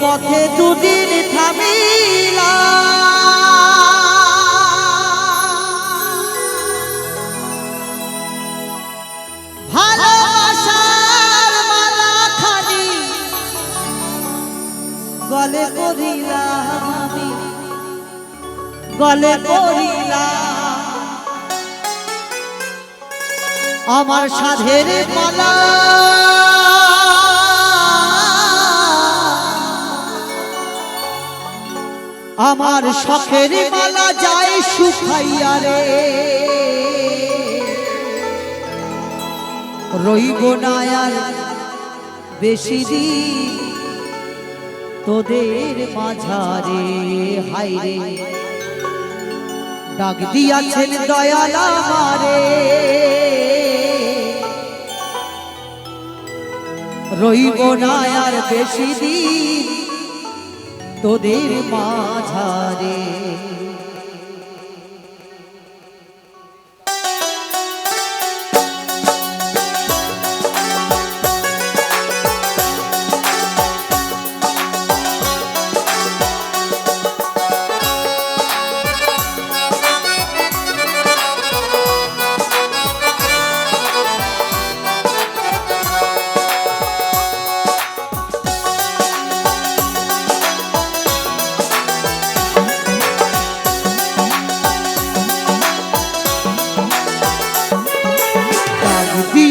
পথে দুদিন থামিলা ভালোবাসার মালাখানি গলে করিলাম আমি গলে করিলাম। আমার সাধের মালা আমার শখের মালা যায় শুকাইয়া রে। রইব না আর বেশি তোদের মাঝারে। হাইরে ডাক দিয়াছেন দয়াল আমারে। রইব না আর বেশি দিন তোদের মাঝারে।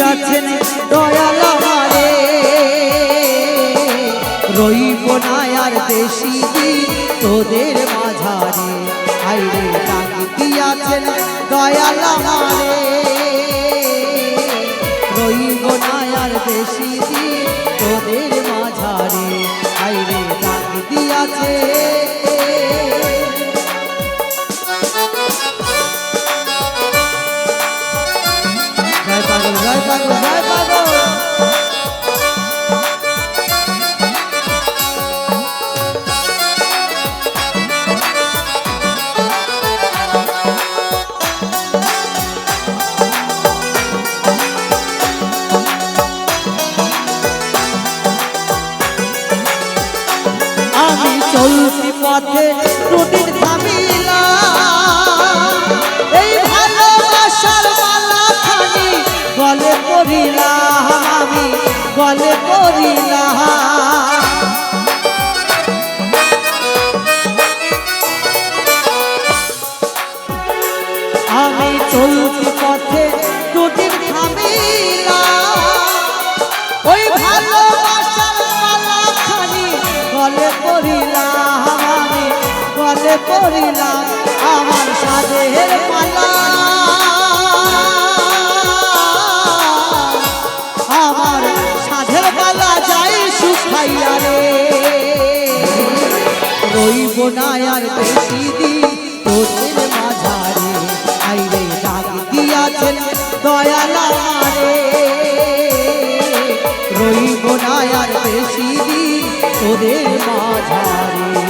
দিয়াছেন দয়াল আমারে। রইব না আর দেশি তোদের মাঝারে। আইরে ডাক দিয়াছেন দয়াল আমারে। পথে দুদিন থামিলা এই ভালোবাসার মালা খানি গলে পড়িলাম আমি গলে পড়িলাম সাধের মালা। আমার সাধের মালা যাই শুকাইয়া রে। রইব না আর বেশি দিন দয়াল আমারে। রইব না আর বেশি দিন তোদের মাঝারে।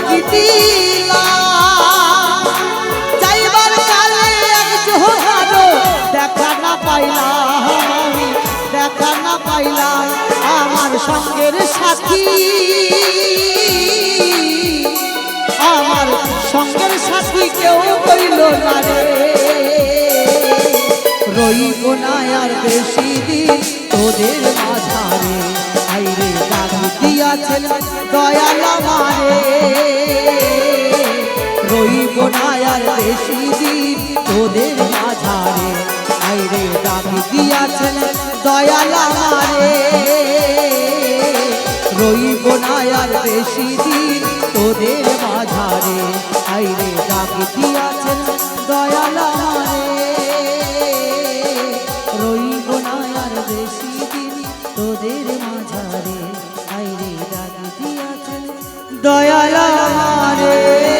কি দিলাম যাইবার কালে এক জোহার দেখা না পাইলাম আমি দেখা না পাইলাম আমার সঙ্গের সাথী। আমার সঙ্গের সাথী কেউ কইল না রে। রইব না আর বেশি দিন তোদের মাঝারে। দিয়াছেন দয়াল আমারে। রইব না আর বেশি দিন তোদের মাঝারে। আইরে ডাক দিয়াছেন দয়াল আমারে। রইব না আর বেশি দিন তোদের মাঝারে। আইরে ডাক দিয়াছেন দয়াল আমারে। রইব না আর বেশি দিন তোদের দয়াল আমারে।